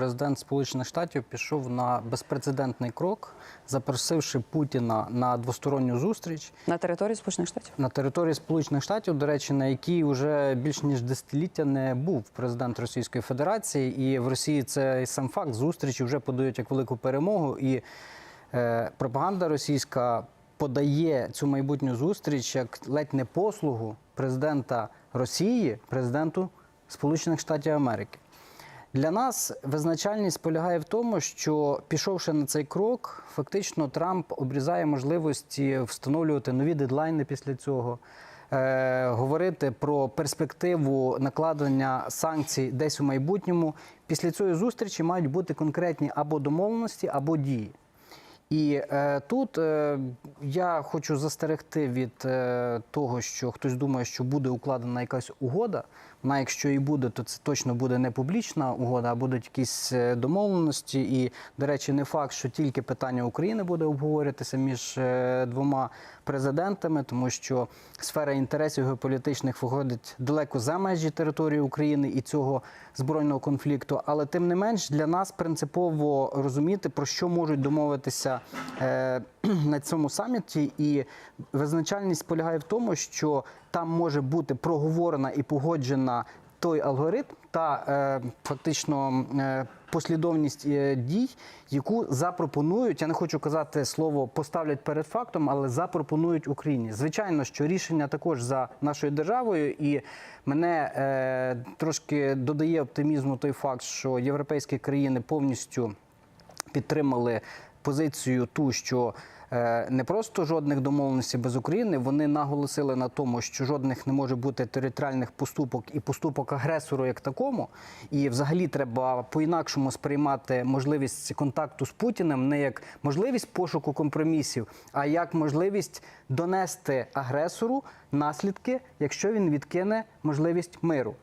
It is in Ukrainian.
Президент Сполучених Штатів пішов на безпрецедентний крок, запросивши Путіна на двосторонню зустріч На території Сполучених Штатів? на території Сполучених Штатів, до речі, на якій вже більш ніж десятиліття не був президент Російської Федерації, і в Росії цей сам факт зустрічі вже подають як велику перемогу. І е, пропаганда російська подає цю майбутню зустріч як ледь не послугу президента Росії, президенту Сполучених Штатів Америки. Для нас визначальність полягає в тому, що пішовши на цей крок, фактично Трамп обрізає можливості встановлювати нові дедлайни після цього, е, говорити про перспективу накладення санкцій десь у майбутньому. Після цієї зустрічі мають бути конкретні або домовленості, або дії. І е, тут е, я хочу застерегти від е, того, що хтось думає, що буде укладена якась угода. Вона, якщо і буде, то це точно буде не публічна угода, а будуть якісь е, домовленості. І, до речі, не факт, що тільки питання України буде обговорюватися між е, двома президентами, тому що сфера інтересів геополітичних виходить далеко за межі території України і цього збройного конфлікту. Але тим не менш для нас принципово розуміти, про що можуть домовитися на цьому саміті. І визначальність полягає в тому, що там може бути проговорена і погоджена той алгоритм та е, фактично е, послідовність е, дій, яку запропонують. Я не хочу казати слово поставлять перед фактом, але запропонують Україні. Звичайно, що рішення також за нашою державою, і мене е, трошки додає оптимізму той факт, що європейські країни повністю підтримали позицію ту, що не просто жодних домовленостей без України. Вони наголосили на тому, що жодних не може бути територіальних поступок і поступок агресору як такому. І взагалі треба по-інакшому сприймати можливість контакту з Путіним не як можливість пошуку компромісів, а як можливість донести агресору наслідки, якщо він відкине можливість миру.